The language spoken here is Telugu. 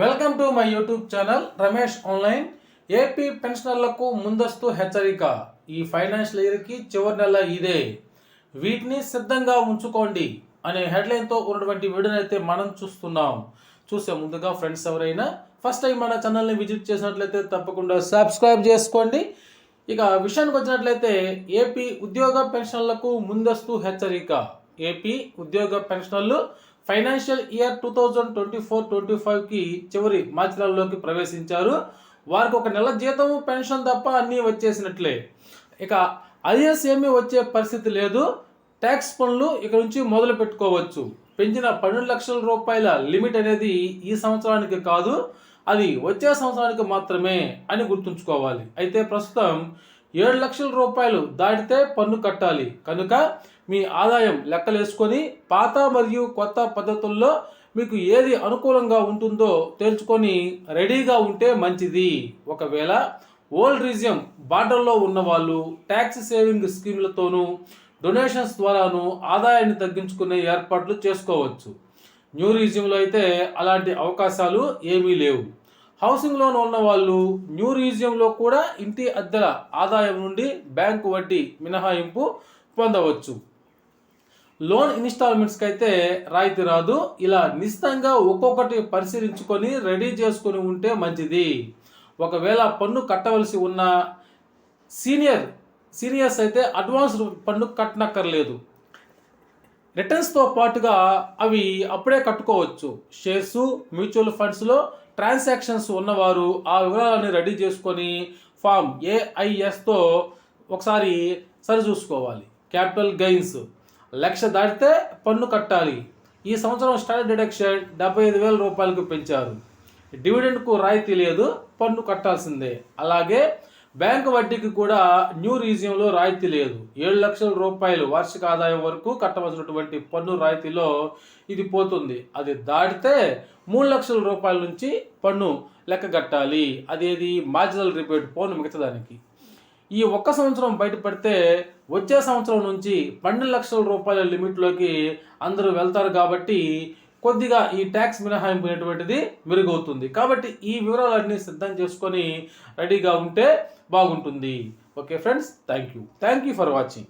Welcome to my YouTube channel Ramesh online AP పెన్షనర్లకు ముందస్తు హెచ్చరిక. ఈ ఫైనాన్షియల్ ఇయర్కి చివరి నెల ఇదే. వీటిని సిద్ధంగా ఉంచుకోండి అనే హెడ్లైన్తో ఉన్నటువంటి వీడియోని అయితే మనం చూస్తున్నాం. చూసే ముందుగా ఫ్రెండ్స్ ఎవరైనా ఫస్ట్ టైం మన ఛానల్ని విజిట్ చేసినట్లయితే తప్పకుండా సబ్స్క్రైబ్ చేసుకోండి. ఇక విషయానికి వచ్చినట్లయితే ఏపీ ఉద్యోగ పెన్షన్లకు ముందస్తు హెచ్చరిక. ఏపీ ఉద్యోగ పెన్షనర్లు financial year two thousand twenty four twenty ఫైవ్కి చివరి మార్చి నెలలోకి ప్రవేశించారు. వారికి ఒక నెల జీతం పెన్షన్ తప్ప అన్నీ వచ్చేసినట్లే. ఇక అరియర్స్ ఏమీ వచ్చే పరిస్థితి లేదు. ట్యాక్స్ పనులు ఇక నుంచి మొదలు పెట్టుకోవచ్చు. పెంచిన పన్నెండు లక్షల రూపాయల లిమిట్ అనేది ఈ సంవత్సరానికి కాదు అది వచ్చే సంవత్సరానికి మాత్రమే అని గుర్తుంచుకోవాలి. అయితే ప్రస్తుతం ఏడు లక్షల రూపాయలు దాటితే పన్ను కట్టాలి. కనుక మీ ఆదాయం లెక్కలేసుకొని పాత మరియు కొత్త పద్ధతుల్లో మీకు ఏది అనుకూలంగా ఉంటుందో తేల్చుకొని రెడీగా ఉంటే మంచిది. ఒకవేళ ఓల్డ్ రీజియం బార్డర్లో ఉన్న వాళ్ళు ట్యాక్స్ సేవింగ్ స్కీమ్లతోనూ డొనేషన్స్ ద్వారాను ఆదాయాన్ని తగ్గించుకునే ఏర్పాట్లు చేసుకోవచ్చు. న్యూ రీజియంలో అయితే అలాంటి అవకాశాలు ఏమీ లేవు. హౌసింగ్ లోన్ ఉన్న వాళ్ళు న్యూ రీజియంలో కూడా ఇంటి అద్దెల ఆదాయం నుండి బ్యాంకు వడ్డీ మినహాయింపు పొందవచ్చు. లోన్ ఇన్స్టాల్మెంట్స్కి అయితే రాయితీ రాదు. ఇలా నిశ్చితంగా ఒక్కొక్కటి పరిశీలించుకొని రెడీ చేసుకొని ఉంటే మంచిది. ఒకవేళ పన్ను కట్టవలసి ఉన్న సీనియర్ సీనియర్స్ అయితే అడ్వాన్స్ పన్ను కట్టనక్కర్లేదు. రిటర్న్స్తో పాటుగా అవి అప్పుడే కట్టుకోవచ్చు. షేర్స్ మ్యూచువల్ ఫండ్స్లో ట్రాన్సాక్షన్స్ ఉన్నవారు ఆ వివరాలను రెడీ చేసుకొని ఫామ్ ఏఐఎస్తో ఒకసారి సరిచూసుకోవాలి క్యాపిటల్ గెయిన్స్. లక్ష దాటితే పన్ను కట్టాలి. ఈ సంవత్సరం స్టాండర్డ్ డిడక్షన్ డెబ్బై ఐదు వేల రూపాయలకు పెంచారు. డివిడెండ్కు రాయితీ లేదు పన్ను కట్టాల్సిందే. అలాగే బ్యాంకు వడ్డీకి కూడా న్యూ రీజియంలో రాయితీ లేదు. ఏడు లక్షల రూపాయలు వార్షిక ఆదాయం వరకు కట్టవలసినటువంటి పన్ను రాయితీలో ఇది పోతుంది. అది దాటితే మూడు లక్షల రూపాయల నుంచి పన్ను లెక్క కట్టాలి అదేది మార్జినల్ రిపేట్ పోను మిగతాదానికి. ఈ ఒక్క సంవత్సరం బయటపడితే వచ్చే సంవత్సరం నుంచి పన్నెండు లక్షల రూపాయల లిమిట్లోకి అందరూ వెళ్తారు కాబట్టి కొద్దిగా ఈ ట్యాక్స్ మినహాయింపు అనేటువంటిది మెరుగవుతుంది. కాబట్టి ఈ వివరాలన్నీ సిద్ధం చేసుకొని రెడీగా ఉంటే బాగుంటుంది. Okay friends thank you thank you for watching.